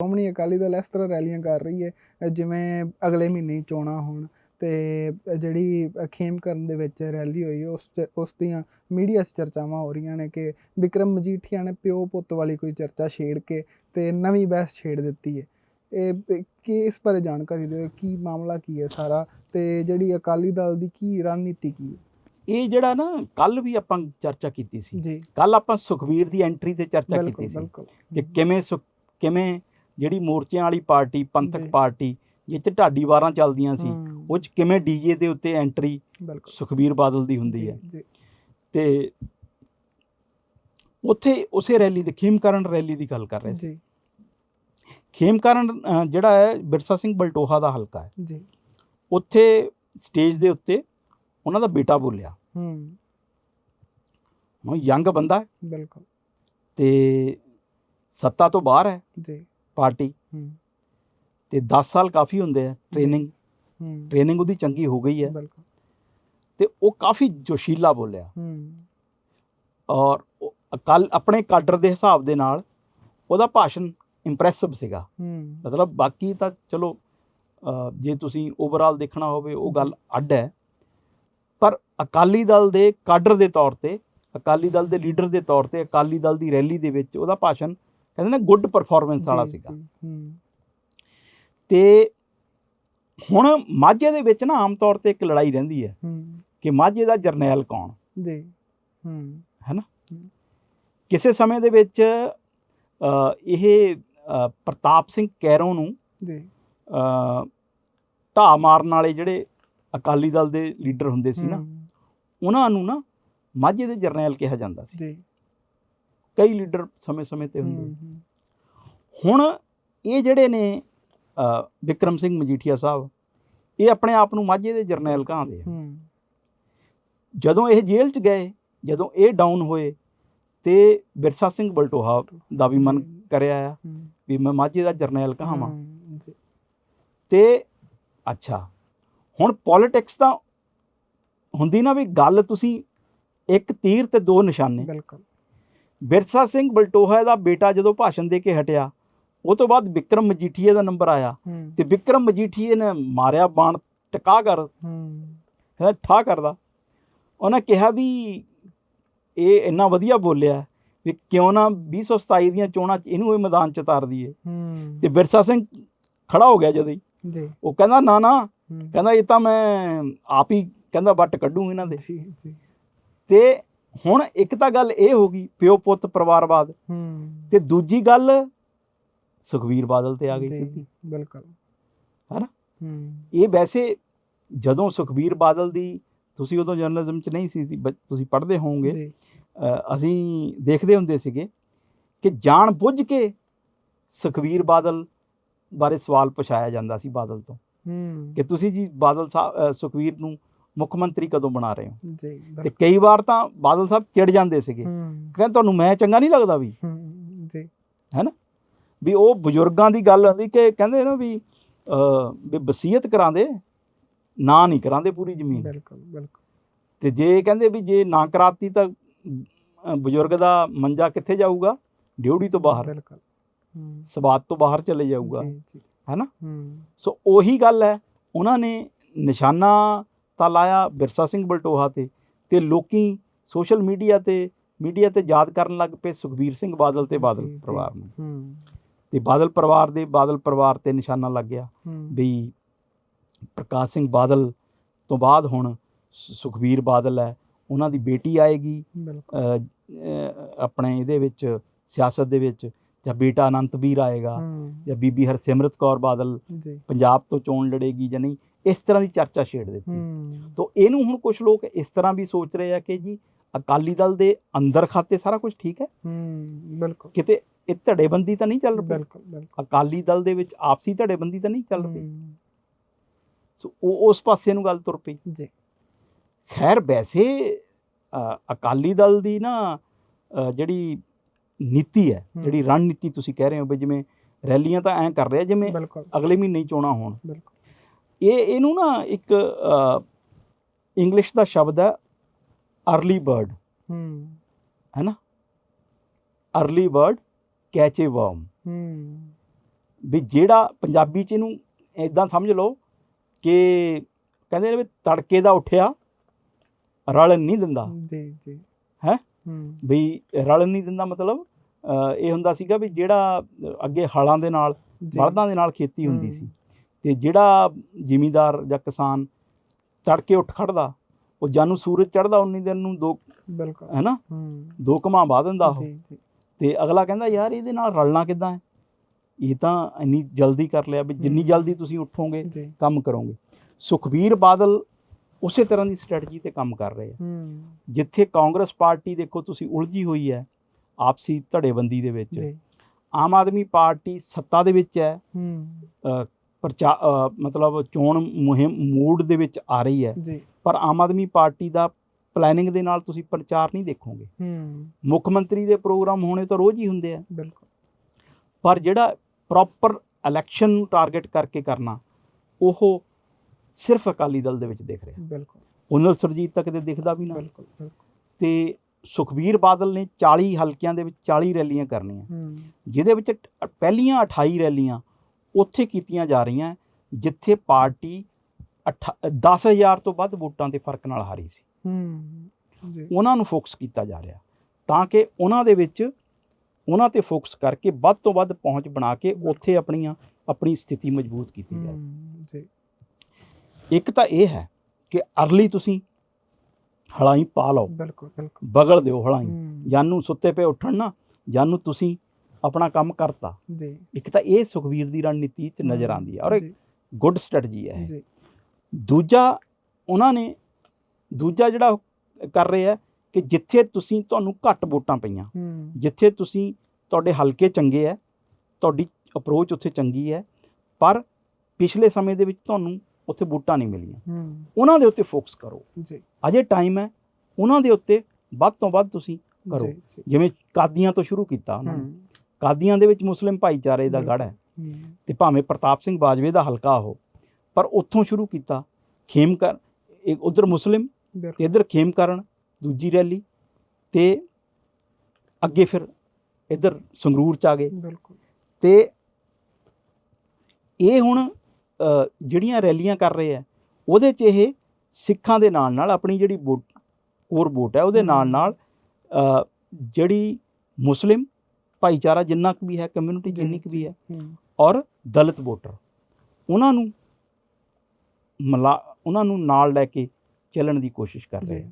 ਸ਼੍ਰੋਮਣੀ ਅਕਾਲੀ ਦਲ ਇਸ ਤਰ੍ਹਾਂ ਰੈਲੀਆਂ ਕਰ ਰਹੀ ਹੈ ਜਿਵੇਂ ਅਗਲੇ ਮਹੀਨੇ ਚੋਣਾਂ ਹੋਣ ਤੇ ਜਿਹੜੀ ਅ, ਖੇਮਕਰਨ ਦੇ ਵਿੱਚ ਰੈਲੀ ਹੋਈ ਉਸ ਉਸ ਦੀਆਂ ਮੀਡੀਆ 'ਚ ਚਰਚਾਵਾਂ ਹੋ ਰਹੀਆਂ ਨੇ ਕਿ ਵਿਕਰਮ ਮਜੀਠੀਆ ਨੇ ਪਿਓ ਪੁੱਤ ਵਾਲੀ ਕੋਈ ਚਰਚਾ ਛੇੜ ਕੇ ਤੇ ਨਵੀਂ ਬਹਿਸ ਛੇੜ ਦਿੱਤੀ ਹੈ। ਇਹ ਕੀ ਇਸ ਬਾਰੇ ਜਾਣਕਾਰੀ ਦਿਓ ਕੀ ਮਾਮਲਾ ਕੀ ਹੈ ਸਾਰਾ ਤੇ ਜਿਹੜੀ ਅਕਾਲੀ ਦਲ ਦੀ ਕੀ ਰਣਨੀਤੀ ਕੀ ਹੈ? ਇਹ ਜਿਹੜਾ ਨਾ ਕੱਲ ਵੀ ਆਪਾਂ ਚਰਚਾ ਕੀਤੀ ਸੀ। ਜੀ। ਕੱਲ ਆਪਾਂ ਸੁਖਵੀਰ ਦੀ ਐਂਟਰੀ ਤੇ ਚਰਚਾ ਕੀਤੀ ਸੀ ਕਿ ਕਿਵੇਂ ਕਿਵੇਂ ਜਿਹੜੀ ਮੋਰਚਿਆਂ ਵਾਲੀ ਪਾਰਟੀ ਪੰਥਕ। ਪਾਰਟੀ ਜਿਹ ਚ ਢਾਡੀ ਵਾਰਾਂ ਚੱਲਦੀਆਂ ਸੀ ਉਹ ਚ ਕਿਵੇਂ ਡੀਜੇ ਦੇ ਉੱਤੇ ਐਂਟਰੀ ਸੁਖਵੀਰ ਬਾਦਲ ਦੀ ਹੁੰਦੀ ਹੈ? ਜੀ। ਤੇ ਉੱਥੇ ਉਸੇ ਰੈਲੀ ਦੇ ਖੇਮਕਰਨ ਰੈਲੀ ਦੀ ਗੱਲ ਕਰ ਰਹੇ ਸੀ। ਜੀ। ਖੇਮਕਰਨ ਜਿਹੜਾ ਹੈ ਬਿਰਸਾ ਸਿੰਘ ਬਲਟੋਹਾ ਦਾ ਹਲਕਾ ਹੈ। ਜੀ। ਉੱਥੇ ਸਟੇਜ ਦੇ ਉੱਤੇ ਉਹਨਾਂ ਦਾ ਬੇਟਾ ਬੋਲਿਆ। ਹੂੰ। ਉਹ ਯੰਗ ਬੰਦਾ ਹੈ। ਬਿਲਕੁਲ। ਤੇ ਸੱਤਾ ਤੋਂ ਬਾਹਰ ਹੈ। ਜੀ। ਪਾਰਟੀ। ਤੇ 10 ਸਾਲ ਕਾਫੀ ਹੁੰਦੇ ਆ ਟ੍ਰੇਨਿੰਗ ਟ੍ਰੇਨਿੰਗ ਉਹਦੀ ਚੰਗੀ ਹੋ ਗਈ ਹੈ। ਤੇ ਉਹ ਕਾਫੀ ਜੋਸ਼ੀਲਾ ਬੋਲਿਆ। ਔਰ ਕੱਲ ਆਪਣੇ ਕਾਡਰ ਦੇ ਹਿਸਾਬ ਦੇ ਨਾਲ ਉਹਦਾ ਭਾਸ਼ਣ ਇੰਪ੍ਰੈਸਿਵ ਸੀਗਾ। ਮਤਲਬ ਬਾਕੀ ਤਾਂ ਚਲੋ ਜੇ ਤੁਸੀਂ ਓਵਰਆਲ ਦੇਖਣਾ ਹੋਵੇ ਉਹ ਗੱਲ ਅੱਡ ਹੈ। ਪਰ ਅਕਾਲੀ ਦਲ ਦੇ ਕਾਡਰ ਦੇ ਤੌਰ ਤੇ ਅਕਾਲੀ ਦਲ ਦੇ ਲੀਡਰ ਦੇ ਤੌਰ ਤੇ ਅਕਾਲੀ ਦਲ ਦੀ ਰੈਲੀ ਦੇ ਵਿੱਚ ਉਹਦਾ ਭਾਸ਼ਣ ਕਹਿੰਦੇ ਨੇ ਗੁੱਡ ਪਰਫਾਰਮੈਂਸ ਵਾਲਾ ਸੀਗਾ। ਤੇ ਹੁਣ ਮਾਝੇ ਦੇ ਵਿੱਚ ਨਾ ਆਮ ਤੌਰ ਤੇ ਇੱਕ ਲੜਾਈ ਰਹਿੰਦੀ ਹੈ ਕਿ ਮਾਝੇ ਦਾ ਜਰਨੈਲ ਕੌਣ? ਜੀ ਹੂੰ। ਕਿਸੇ ਸਮੇਂ ਦੇ ਵਿੱਚ ਇਹ ਪ੍ਰਤਾਪ ਸਿੰਘ ਕੈਰੋਂ ਨੂੰ ਜੀ। ਢਾਹ ਮਾਰਨ ਵਾਲੇ ਜਿਹੜੇ ਅਕਾਲੀ ਦਲ ਦੇ ਲੀਡਰ ਹੁੰਦੇ ਸੀ ਨਾ ਉਹਨਾਂ ਨੂੰ ਨਾ ਮਾਝੇ ਦੇ ਜਰਨੈਲ ਕਿਹਾ ਜਾਂਦਾ ਸੀ। ਜੀ। ਕਈ ਲੀਡਰ ਸਮੇਂ-ਸਮੇਂ ਤੇ ਹੁੰਦੇ ਹੁਣ ਇਹ ਜਿਹੜੇ ਨੇ ਵਿਕਰਮ ਸਿੰਘ ਮਜੀਠੀਆ ਸਾਹਿਬ ਇਹ ਆਪਣੇ ਆਪ ਨੂੰ ਮਾਝੇ ਦੇ ਜਰਨੈਲ ਕਹਾਉਂਦੇ ਆ। ਜਦੋਂ ਇਹ ਜੇਲ੍ਹ 'ਚ ਗਏ ਜਦੋਂ ਇਹ ਡਾਊਨ ਹੋਏ ਤੇ ਬਿਰਸਾ ਸਿੰਘ ਬਲਟੋਹਾ ਦਾ ਵੀ ਮਨ ਕਰਿਆ ਆ ਵੀ ਮੈਂ ਮਾਝੇ ਦਾ ਜਰਨੈਲ ਕਹਾਵਾਂ। ਤੇ ਅੱਛਾ ਹੁਣ ਪੋਲਿਟਿਕਸ ਤਾਂ ਹੁੰਦੀ ਨਾ ਵੀ ਗੱਲ ਤੁਸੀਂ ਇੱਕ ਤੀਰ ਤੇ ਦੋ ਨਿਸ਼ਾਨੇ। ਬਿਲਕੁਲ। ਬਿਰਸਾ ਸਿੰਘ ਬਲਟੋਹਾ ਦਾ ਬੇਟਾ ਜਦੋਂ ਭਾਸ਼ਣ ਦੇ ਕੇ ਹਟਿਆ ਉਹ ਤੋਂ ਬਾਅਦ ਵਿਕਰਮ ਮਜੀਠੀਏ ਦਾ ਨੰਬਰ ਆਇਆ ਤੇ ਵਿਕਰਮ ਮਜੀਠੀਏ ਨੇ ਮਾਰਿਆ ਬਾਣ ਟਕਾ ਕਰ। ਹੂੰ। ਠਾ ਕਰਦਾ। ਉਹਨੇ ਕਿਹਾ ਵੀ ਇਹ ਇੰਨਾ ਵਧੀਆ ਬੋਲਿਆ ਵੀ ਕਿਉਂ ਨਾ 2027 ਦੀਆਂ ਚੋਣਾਂ 'ਚ ਇਹਨੂੰ ਇਹ ਮੈਦਾਨ 'ਚ ਉਤਾਰ ਦਈਏ। ਤੇ ਬਿਰਸਾ ਸਿੰਘ ਖੜਾ ਹੋ ਗਿਆ ਜਦ ਹੀ। ਜੀ। ਉਹ ਕਹਿੰਦਾ ਨਾ ਨਾ। ਕਹਿੰਦਾ ਇਹ ਤਾਂ ਮੈਂ ਆਪ ਹੀ ਕਹਿੰਦਾ ਵੱਟ ਕੱਢੂ ਇਹਨਾਂ ਦੇ। ਜੀ ਜੀ। ਤੇ ਹੁਣ ਇੱਕ ਤਾਂ ਗੱਲ ਇਹ ਹੋ ਗਈ ਪਿਓ ਪੁੱਤ ਪਰਿਵਾਰਵਾਦ। ਹੂੰ। ਤੇ ਦੂਜੀ ਗੱਲ ਸੁਖਵੀਰ ਬਾਦਲ ਤੇ ਆ ਗਈ ਸਿੱਧੀ। ਬਿਲਕੁਲ। ਹੈਨਾ? ਹੂੰ। ਇਹ ਵੈਸੇ ਜਦੋਂ ਸੁਖਵੀਰ ਬਾਦਲ ਦੀ ਤੁਸੀਂ ਉਦੋਂ ਜਰਨਲਿਜ਼ਮ 'ਚ ਨਹੀਂ ਸੀ ਤੁਸੀਂ ਪੜ੍ਹਦੇ ਹੋਵੋਗੇ। ਅਸੀਂ ਦੇਖਦੇ ਹੁੰਦੇ ਸੀਗੇ ਕਿ ਜਾਣ ਬੁੱਝ ਕੇ ਸੁਖਵੀਰ ਬਾਦਲ ਬਾਰੇ ਸਵਾਲ ਪੁੱਛਾਇਆ ਜਾਂਦਾ ਸੀ ਬਾਦਲ ਤੋਂ। ਹੂੰ। ਕਿ ਤੁਸੀਂ ਜੀ ਬਾਦਲ ਸਾਹਿਬ ਸੁਖਵੀਰ ਨੂੰ ਮੁੱਖ ਮੰਤਰੀ ਕਦੋਂ ਬਣਾ ਰਹੇ ਹੋ? ਜੀ ਤੇ ਕਈ ਵਾਰ ਤਾਂ ਬਾਦਲ ਸਾਹਿਬ ਚਿੜ ਜਾਂਦੇ ਸੀਗੇ। ਕਹਿੰਦੇ ਤੁਹਾਨੂੰ ਮੈਂ ਚੰਗਾ ਨਹੀਂ ਲੱਗਦਾ ਵੀ। ਜੀ। ਵੀ ਉਹ ਬਜ਼ੁਰਗਾਂ ਦੀ ਗੱਲ ਆਉਂਦੀ ਕਿ ਕਹਿੰਦੇ ਨਾ ਵੀ ਵੀ ਵਸੀਅਤ ਕਰਾਉਂਦੇ ਨਾ ਨਹੀਂ ਕਰਾਉਂਦੇ ਪੂਰੀ ਜ਼ਮੀਨ। ਬਿਲਕੁਲ ਬਿਲਕੁਲ। ਤੇ ਜੇ ਕਹਿੰਦੇ ਵੀ ਜੇ ਨਾ ਕਰਾਤੀ ਤਾਂ ਬਜ਼ੁਰਗ ਦਾ ਮੰਜਾ ਕਿੱਥੇ ਜਾਊਗਾ? ਡਿਊਟੀ ਤੋਂ ਬਾਹਰ। ਬਿਲਕੁਲ। ਹੂੰ। ਸਵਾਦ ਤੋਂ ਬਾਹਰ ਚਲੇ ਜਾਊਗਾ। ਜੀ ਜੀ। ਹੈਨਾ? ਹੂੰ। ਸੋ ਉਹੀ ਗੱਲ ਹੈ। ਉਹਨਾਂ ਨੇ ਨਿਸ਼ਾਨਾ ਤਾਂ ਲਾਇਆ ਬਿਰਸਾ ਸਿੰਘ ਬਲਟੋਹਾ ਤੇ ਤੇ ਲੋਕੀ ਸੋਸ਼ਲ ਮੀਡੀਆ ਤੇ ਮੀਡੀਆ ਤੇ ਯਾਦ ਕਰਨ ਲੱਗ ਪਏ ਸੁਖਬੀਰ ਸਿੰਘ ਬਾਦਲ ਤੇ ਬਾਦਲ। ਪਰਿਵਾਰ ਨੂੰ। ਤੇ ਬਾਦਲ ਪਰਿਵਾਰ ਦੇ ਬਾਦਲ ਪਰਿਵਾਰ ਤੇ ਨਿਸ਼ਾਨਾ ਲੱਗ ਗਿਆ ਵੀ ਪ੍ਰਕਾਸ਼ ਸਿੰਘ ਬਾਦਲ ਤੋਂ ਬਾਅਦ ਹੁਣ ਸੁਖਬੀਰ ਬਾਦਲ ਹੈ ਉਹਨਾਂ ਦੀ ਬੇਟੀ ਆਏਗੀ ਆਪਣੇ ਇਹਦੇ ਵਿੱਚ ਸਿਆਸਤ ਦੇ ਵਿੱਚ ਜਾਂ ਬੇਟਾ ਅਨੰਤਵੀਰ ਆਏਗਾ ਜਾਂ ਬੀਬੀ ਹਰਸਿਮਰਤ ਕੌਰ ਬਾਦਲ ਪੰਜਾਬ ਤੋਂ ਚੋਣ ਲੜੇਗੀ ਜਾਂ ਨਹੀਂ ਇਸ ਤਰ੍ਹਾਂ ਦੀ ਚਰਚਾ ਛੇੜ ਦਿੱਤੀ। ਤੋਂ ਇਹਨੂੰ ਹੁਣ ਕੁਝ ਲੋਕ ਇਸ ਤਰ੍ਹਾਂ ਵੀ ਸੋਚ ਰਹੇ ਆ ਕਿ ਜੀ ਅਕਾਲੀ ਦਲ ਦੇ ਅੰਦਰ ਖਾਤੇ ਸਾਰਾ ਕੁਝ ਠੀਕ ਹੈ? ਹੂੰ ਬਿਲਕੁਲ। ਕਿਤੇ ਇਹ ਧੜੇਬੰਦੀ ਤਾਂ ਨਹੀਂ ਚੱਲ ਰਹੀ? ਬਿਲਕੁਲ ਬਿਲਕੁਲ। ਅਕਾਲੀ ਦਲ ਦੇ ਵਿੱਚ ਆਪਸੀ ਧੜੇਬੰਦੀ ਤਾਂ ਨਹੀਂ ਚੱਲ ਰਹੀ? ਸੋ ਉਹ ਉਸ ਪਾਸੇ ਨੂੰ ਗੱਲ ਤੁਰ ਪਈ। ਜੀ। ਖੈਰ ਵੈਸੇ ਅਕਾਲੀ ਦਲ ਦੀ ਨਾ ਜਿਹੜੀ ਨੀਤੀ ਹੈ। ਜਿਹੜੀ ਰਣਨੀਤੀ ਤੁਸੀਂ ਕਹਿ ਰਹੇ ਹੋ ਵੀ ਜਿਵੇਂ ਰੈਲੀਆਂ ਤਾਂ ਐਂ ਕਰ ਰਹੇ ਜਿਵੇਂ ਅਗਲੇ ਮਹੀਨੇ ਹੀ ਚੋਣਾਂ ਹੋਣ। ਬਿਲਕੁਲ। ਇਹ ਇਹਨੂੰ ਨਾ ਇੱਕ ਇੰਗਲਿਸ਼ ਦਾ ਸ਼ਬਦ ਹੈ ਅਰਲੀ ਬਰਡ ਹੂੰ। Early bird catch a worm ਹੂੰ। ਵੀ ਜਿਹੜਾ ਪੰਜਾਬੀ ਚ ਇਹਨੂੰ ਇਦਾਂ ਸਮਝ ਲਓ ਕਿ ਕਹਿੰਦੇ ਨੇ ਵੀ ਤੜਕੇ ਦਾ ਉੱਠਿਆ ਰਲ ਨਹੀਂ ਦਿੰਦਾ। ਜੀ ਜੀ। ਹੈਂ? ਵੀ ਰਲ ਨਹੀਂ ਦਿੰਦਾ ਮਤਲਬ ਇਹ ਹੁੰਦਾ ਸੀਗਾ ਵੀ ਜਿਹੜਾ ਅੱਗੇ ਹਲਾਂ ਦੇ ਨਾਲ ਬਲਦਾਂ ਦੇ ਨਾਲ ਖੇਤੀ ਹੁੰਦੀ। ਸੀ। ਤੇ ਜਿਹੜਾ ਜ਼ਿਮੀਂਦਾਰ ਜਾਂ ਕਿਸਾਨ ਤੜਕੇ ਉੱਠ ਖੜਦਾ ਉਹ ਜਾਨੂੰ ਸੂਰਜ ਚੜਦਾ ਉਨੀ ਦਿਨ ਨੂੰ ਦੋ ਬਿਲਕੁਲ। ਹੈਨਾ? ਹੂੰ। ਦੋ ਘਮਾ ਬਾਹ ਦਿੰਦਾ ਉਹ। ਤੇ ਅਗਲਾ ਕਹਿੰਦਾ ਯਾਰ ਇਹਦੇ ਨਾਲ ਰਲਣਾ ਕਿੱਦਾਂ ਹੈ? ਇਹ ਤਾਂ ਇੰਨੀ ਜਲਦੀ ਕਰ ਲਿਆ ਵੀ ਜਿੰਨੀ। ਜਲਦੀ ਤੁਸੀਂ ਉੱਠੋਗੇ ਕੰਮ ਕਰੋਗੇ। ਸੁਖਬੀਰ ਬਾਦਲ ਉਸੇ ਤਰ੍ਹਾਂ ਦੀ ਸਟ੍ਰੈਟਜੀ ਤੇ ਕੰਮ ਕਰ ਰਹੇ ਆ। ਹੂੰ। ਜਿੱਥੇ ਕਾਂਗਰਸ ਪਾਰਟੀ ਦੇਖੋ ਤੁਸੀਂ ਉਲਝੀ ਹੋਈ ਹੈ ਆਪਸੀ ਧੜੇਬੰਦੀ ਦੇ ਵਿੱਚ। ਆਮ ਆਦਮੀ ਪਾਰਟੀ ਸੱਤਾ ਦੇ ਵਿੱਚ ਹੈ। ਪ੍ਰਚਾ ਮਤਲਬ ਚੋਣ ਮੁਹਿੰਮ ਮੂਡ ਦੇ ਵਿੱਚ ਆ ਰਹੀ ਹੈ। ਪਰ ਆਮ ਆਦਮੀ ਪਾਰਟੀ ਦਾ ਪਲੈਨਿੰਗ ਦੇ ਨਾਲ ਤੁਸੀਂ ਪ੍ਰਚਾਰ ਨਹੀਂ ਦੇਖੋਗੇ। ਹੂੰ। ਮੁੱਖ ਮੰਤਰੀ ਦੇ ਪ੍ਰੋਗਰਾਮ ਹੋਣੇ ਤਾਂ ਰੋਜ਼ ਹੀ ਹੁੰਦੇ ਆ। ਬਿਲਕੁਲ। ਪਰ ਜਿਹੜਾ ਪ੍ਰੋਪਰ ਇਲੈਕਸ਼ਨ ਨੂੰ ਟਾਰਗੇਟ ਕਰਕੇ ਕਰਨਾ ਉਹ ਸਿਰਫ ਅਕਾਲੀ ਦਲ ਦੇ ਵਿੱਚ ਦਿਖ ਰਿਹਾ। ਬਿਲਕੁਲ। ਉਹਨਾਂ ਸਰਜੀਤ ਤੱਕ ਤੇ ਦਿਖਦਾ ਵੀ ਨਾ। ਬਿਲਕੁਲ ਤੇ ਸੁਖਬੀਰ ਬਾਦਲ ਨੇ 40 ਹਲਕਿਆਂ ਦੇ ਵਿੱਚ 40 ਰੈਲੀਆਂ ਕਰਨੀਆਂ। ਜਿਹਦੇ ਵਿੱਚ ਪਹਿਲੀਆਂ 28 ਰੈਲੀਆਂ ਉੱਥੇ ਕੀਤੀਆਂ ਜਾ ਰਹੀਆਂ ਜਿੱਥੇ ਪਾਰਟੀ ਅਠਾ- 10000 ਤੋਂ ਵੱਧ ਵੋਟਾਂ ਦੇ ਫ਼ਰਕ ਨਾਲ ਹਾਰੀ ਸੀ। ਹੂੰ ਜੀ। ਉਹਨਾਂ ਨੂੰ ਫੋਕਸ ਕੀਤਾ ਜਾ ਰਿਹਾ ਤਾਂ ਕਿ ਉਹਨਾਂ ਦੇ ਵਿੱਚ ਉਹਨਾਂ ਤੇ ਫੋਕਸ ਕਰਕੇ ਵੱਧ ਤੋਂ ਵੱਧ ਪਹੁੰਚ ਬਣਾ ਕੇ ਉੱਥੇ ਆਪਣੀਆਂ ਆਪਣੀ ਸਥਿਤੀ ਮਜ਼ਬੂਤ ਕੀਤੀ ਜਾਏ। ਜੀ। ਇੱਕ ਤਾਂ ਇਹ ਹੈ ਕਿ ਅਰਲੀ ਤੁਸੀਂ ਹਲਾਈ ਪਾ ਲਓ। ਬਿਲਕੁਲ ਬਿਲਕੁਲ। ਬਗਲ ਦਿਓ ਹਲਾਈ। ਜਾਨੂੰ ਸੁੱਤੇ ਪਏ ਉੱਠਣ ਨਾ ਜਾਨੂੰ ਤੁਸੀਂ ਆਪਣਾ ਕੰਮ ਕਰਤਾ। ਜੀ। ਇੱਕ ਤਾਂ ਇਹ ਸੁਖਵੀਰ ਦੀ ਰਣਨੀਤੀ 'ਚ ਨਜ਼ਰ ਆਉਂਦੀ ਹੈ ਔਰ ਜੀ, ਗੁੱਡ ਸਟ੍ਰੈਟਜੀ ਹੈ ਇਹ। ਜੀ। ਦੂਜਾ ਉਹਨਾਂ ਨੇ ਦੂਜਾ ਜਿਹੜਾ ਕਰ ਰਹੇ ਆ ਕਿ ਜਿੱਥੇ ਤੁਸੀਂ ਤੁਹਾਨੂੰ ਘੱਟ ਵੋਟਾਂ ਪਈਆਂ ਜਿੱਥੇ ਤੁਸੀਂ ਤੁਹਾਡੇ ਹਲਕੇ ਚੰਗੇ ਹੈ ਤੁਹਾਡੀ ਅਪਰੋਚ ਉੱਥੇ ਚੰਗੀ ਹੈ ਪਰ ਪਿਛਲੇ ਸਮੇਂ ਦੇ ਵਿੱਚ ਤੁਹਾਨੂੰ ਉੱਥੇ ਵੋਟਾਂ ਨਹੀਂ ਮਿਲੀਆਂ। ਉਹਨਾਂ ਦੇ ਉੱਤੇ ਫੋਕਸ ਕਰੋ। ਜੀ। ਅਜੇ ਟਾਈਮ ਹੈ ਉਹਨਾਂ ਦੇ ਉੱਤੇ ਵੱਧ ਤੋਂ ਵੱਧ ਤੁਸੀਂ ਕਰੋ। ਜਿਵੇਂ ਕਾਦੀਆਂ ਤੋਂ ਸ਼ੁਰੂ ਕੀਤਾ ਉਹਨਾਂ ਨੇ। ਕਾਦੀਆਂ ਦੇ ਵਿੱਚ ਮੁਸਲਿਮ ਭਾਈਚਾਰੇ ਦਾ ਗੜ੍ਹ ਹੈ। ਤੇ ਭਾਵੇਂ ਪ੍ਰਤਾਪ ਸਿੰਘ ਬਾਜਵੇ ਦਾ ਹਲਕਾ ਉਹ ਪਰ ਉੱਥੋਂ ਸ਼ੁਰੂ ਕੀਤਾ ਖੇਮਕਰ ਇੱਕ ਉਧਰ ਮੁਸਲਿਮ ਤੇ ਇੱਧਰ ਖੇਮਕਰਨ ਦੂਜੀ ਰੈਲੀ ਤੇ ਅੱਗੇ ਫਿਰ ਇੱਧਰ ਸੰਗਰੂਰ ਚ ਆ ਗਏ। ਬਿਲਕੁਲ। ਤੇ ਇਹ ਹੁਣ ਜਿਹੜੀਆਂ ਰੈਲੀਆਂ ਕਰ ਰਹੇ ਆ ਉਹਦੇ ਚ ਇਹ ਸਿੱਖਾਂ ਦੇ ਨਾਲ ਨਾਲ ਆਪਣੀ ਜਿਹੜੀ ਵੋਟ ਕੋਰ ਵੋਟ ਹੈ ਉਹਦੇ ਨਾਲ। ਨਾਲ ਜਿਹੜੀ ਮੁਸਲਿਮ ਭਾਈਚਾਰਾ ਜਿੰਨਾ ਕੁ ਵੀ ਹੈ ਕਮਿਊਨਿਟੀ ਜਿੰਨੀ ਕੁ ਵੀ ਹੈ ਔਰ ਦਲਿਤ ਵੋਟਰ ਉਹਨਾਂ ਨੂੰ ਮਿਲਾ ਉਹਨਾਂ ਨੂੰ ਨਾਲ ਲੈ ਕੇ ਚੱਲਣ ਦੀ ਕੋਸ਼ਿਸ਼ ਕਰ ਰਹੇ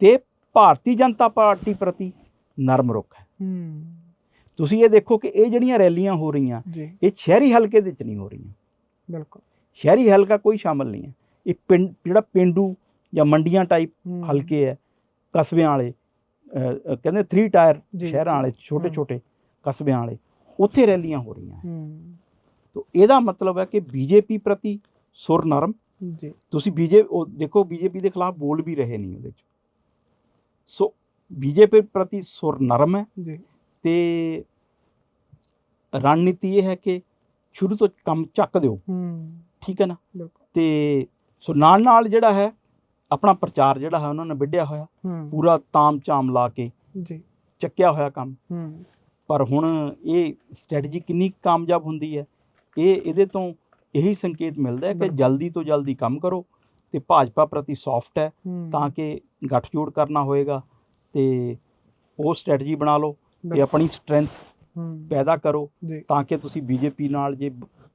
ਤੇ ਭਾਰਤੀ ਜਨਤਾ ਪਾਰਟੀ ਪ੍ਰਤੀ ਨਰਮ ਰੁਖ ਹੈ। ਤੁਸੀਂ ਇਹ ਦੇਖੋ ਕਿ ਇਹ ਜਿਹੜੀਆਂ ਰੈਲੀਆਂ ਹੋ ਰਹੀਆਂ ਇਹ ਸ਼ਹਿਰੀ ਹਲਕੇ ਦੇ ਵਿੱਚ ਨਹੀਂ ਹੋ ਰਹੀਆਂ। ਬਿਲਕੁਲ। ਸ਼ਹਿਰੀ ਹਲਕਾ ਕੋਈ ਸ਼ਾਮਲ ਨਹੀਂ ਹੈ। ਇਹ ਪਿੰਡ ਜਿਹੜਾ ਪਿੰਡੂ ਜਾਂ ਮੰਡੀਆਂ ਟਾਈਪ ਹਲਕੇ ਹੈ ਕਸਬਿਆਂ ਵਾਲੇ ਕਹਿੰਦੇ 3 ਟਾਇਰ ਸ਼ਹਿਰਾਂ। ਵਾਲੇ ਛੋਟੇ। ਛੋਟੇ ਕਸਬਿਆਂ ਵਾਲੇ ਉੱਥੇ ਰੈਲੀਆਂ ਹੋ ਰਹੀਆਂ ਹੈ ਹੂੰ। ਤੋ ਇਹਦਾ ਮਤਲਬ ਹੈ ਕਿ ਬੀਜੇਪੀ ਪ੍ਰਤੀ ਸੁਰ ਨਰਮ। ਜੀ। ਤੁਸੀਂ ਬੀਜੇ ਦੇਖੋ ਬੀਜੇਪੀ ਦੇ ਖਿਲਾਫ ਬੋਲ ਵੀ ਰਹੇ ਨਹੀਂ ਉਹਦੇ ਚ। ਸੋ ਬੀਜੇਪੀ ਪ੍ਰਤੀ ਸੁਰ ਨਰਮ ਹੈ। ਜੀ। ਤੇ ਰਣਨੀਤੀ ਇਹ ਹੈ ਕਿ ਸ਼ੁਰੂ ਤੋਂ ਕੰਮ ਚੱਕ ਦਿਓ। ਹੂੰ। ਠੀਕ ਹੈ ਨਾ? ਤੇ ਸੋ ਨਾਲ ਨਾਲ ਜਿਹੜਾ ਹੈ ਆਪਣਾ ਪ੍ਰਚਾਰ ਜਿਹੜਾ ਹੈ ਉਹਨਾਂ ਨੇ ਵਿੱਢਿਆ ਹੋਇਆ ਪੂਰਾ ਤਾਮ ਚਾਮ ਲਾ ਕੇ ਜੀ। ਚੱਕਿਆ ਹੋਇਆ ਕੰਮ। ਹੂੰ। ਪਰ ਹੁਣ ਇਹ ਸਟ੍ਰੈਟਜੀ ਕਿੰਨੀ ਕਾਮਯਾਬ ਹੁੰਦੀ ਹੈ ਇਹ ਇਹਦੇ ਤੋਂ ਇਹੀ ਸੰਕੇਤ ਮਿਲਦਾ ਹੈ ਕਿ। ਜਲਦੀ ਤੋਂ ਜਲਦੀ ਕੰਮ ਕਰੋ ਤੇ ਭਾਜਪਾ ਪ੍ਰਤੀ ਸੌਫਟ ਹੈ ਤਾਂ ਕਿ ਗੱਠਜੋੜ ਕਰਨਾ ਹੋਏਗਾ ਤੇ ਉਹ ਸਟ੍ਰੈਟਜੀ ਬਣਾ ਲਓ ਤੇ। ਆਪਣੀ ਸਟਰੈਂਥ ਪੈਦਾ ਕਰੋ ਤਾਂ ਕਿ ਤੁਸੀਂ ਬੀਜੇਪੀ ਨਾਲ ਜੇ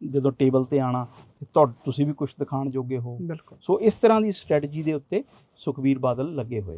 ਜਦੋਂ ਟੇਬਲ ਤੇ ਆਣਾ ਤੁਹਾ ਤੁਸੀਂ ਵੀ ਕੁਝ ਦਿਖਾਣ ਜੋਗੇ ਹੋ। ਬਿਲਕੁਲ। ਸੋ ਇਸ ਤਰ੍ਹਾਂ ਦੀ ਸਟ੍ਰੈਟਜੀ ਦੇ ਉੱਤੇ ਸੁਖਬੀਰ ਬਾਦਲ ਲੱਗੇ ਹੋਏ ਹੈ